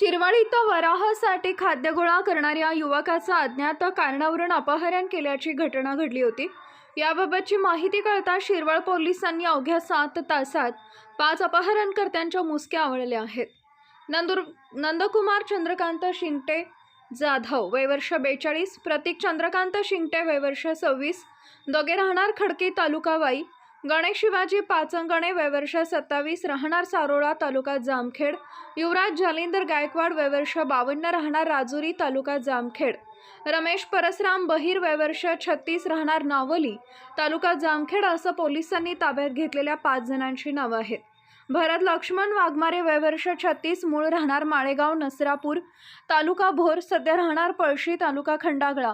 शिरवाड इथं वराहासाठी खाद्य गोळा करणाऱ्या युवकाचं अज्ञात कारणावरून अपहरण केल्याची घटना घडली होती. याबाबतची माहिती कळता शिरवळ पोलिसांनी अवघ्या सात तासात पाच अपहरणकर्त्यांच्या मुसक्या आवळल्या आहेत. नंदुर नंदकुमार चंद्रकांत शिंगटे जाधव वयवर्ष बेचाळीस प्रतीक चंद्रकांत शिंगटे वयवर्ष सव्वीस दोघे राहणार खडकी तालुकावाई गणेश शिवाजी पाचंगणे वयवर्ष सत्तावीस राहणार सारोळा तालुका जामखेड. युवराज जालिंदर गायकवाड वयवर्ष बावन्न राहणार राजुरी तालुका जामखेड. रमेश परसराम बहिर वयवर्ष छत्तीस राहणार नावली. तालुका जामखेड असं पोलिसांनी ताब्यात घेतलेल्या पाच जणांची नावं आहेत. भरत लक्ष्मण वाघमारे वयवर्ष छत्तीस मूळ राहणार माळेगाव नसरापूर तालुका भोर सध्या राहणार पळशी तालुका खंडागळा.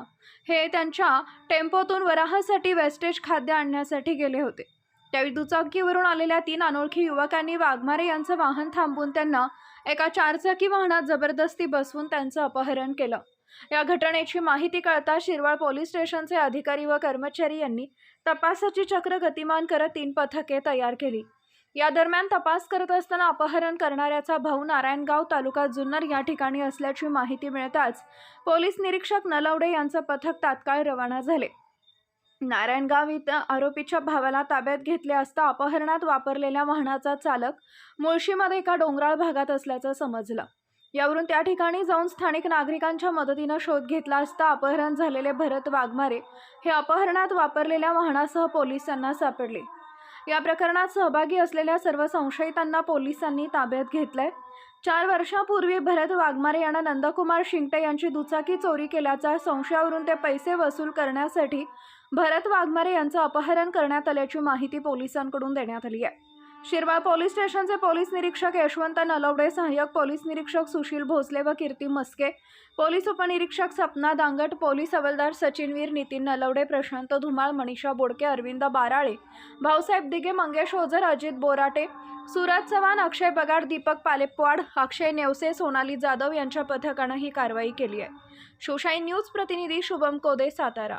हे त्यांच्या टेम्पोतून वराहासाठी वेस्टेज खाद्य आणण्यासाठी गेले होते. त्यावेळी दुचाकीवरून आलेल्या तीन अनोळखी युवकांनी वाघमारे यांचं वाहन थांबवून त्यांना एका चारचाकी वाहनात जबरदस्ती बसवून त्यांचं अपहरण केलं. या घटनेची माहिती कळता शिरवाळ पोलीस स्टेशनचे अधिकारी व कर्मचारी यांनी तपासाची चक्र गतिमान करत तीन पथके तयार केली. या दरम्यान तपास करत असताना अपहरण करणाऱ्याचा भाऊ नारायणगाव तालुका जुन्नर या ठिकाणी असल्याची माहिती मिळताच पोलीस निरीक्षक नलवडे यांचं पथक तात्काळ रवाना झाले. नारायणगाव इथं आरोपीच्या भावाला ताब्यात घेतले असता अपहरणात वापरलेल्या वाहनाचा चालक मुळशीमध्ये एका डोंगराळ भागात असल्याचं समजलं. यावरून त्या ठिकाणी जाऊन स्थानिक नागरिकांच्या मदतीनं शोध घेतला असता अपहरण झालेले भरत वाघमारे हे अपहरणात वापरलेल्या वाहनासह पोलिसांना सापडले. या प्रकरणात सहभागी असलेल्या सर्व संशयितांना पोलिसांनी ताब्यात घेतलंय. चार वर्षापूर्वी भरत वाघमारे यांना नंदकुमार शिंगटे यांची दुचाकी चोरी केल्याचा संशयावरून ते पैसे वसूल करण्यासाठी भरत वाघमारे यांचं अपहरण करण्यात आल्याची माहिती पोलिसांकडून देण्यात आली आहे. शिरवाळ पोलीस स्टेशनचे पोलीस निरीक्षक यशवंत नलवडे सहाय्यक पोलीस निरीक्षक सुशील भोसले व कीर्ती मस्के. पोलीस उपनिरीक्षक सपना दांगट पोलीस हवालदार सचिनवीर नितीन नलवडे प्रशांत धुमाळ मनीषा बोडके अरविंद बाराळे भाऊसाहेब दिघे मंगेश ओझर अजित बोराटे सुरज चव्हाण अक्षय बगाड दीपक पालेपवाड अक्षय नेवसे सोनाली जाधव यांच्या पथकानं ही कारवाई केली आहे. शोशाई न्यूज प्रतिनिधी शुभम कोदे सातारा.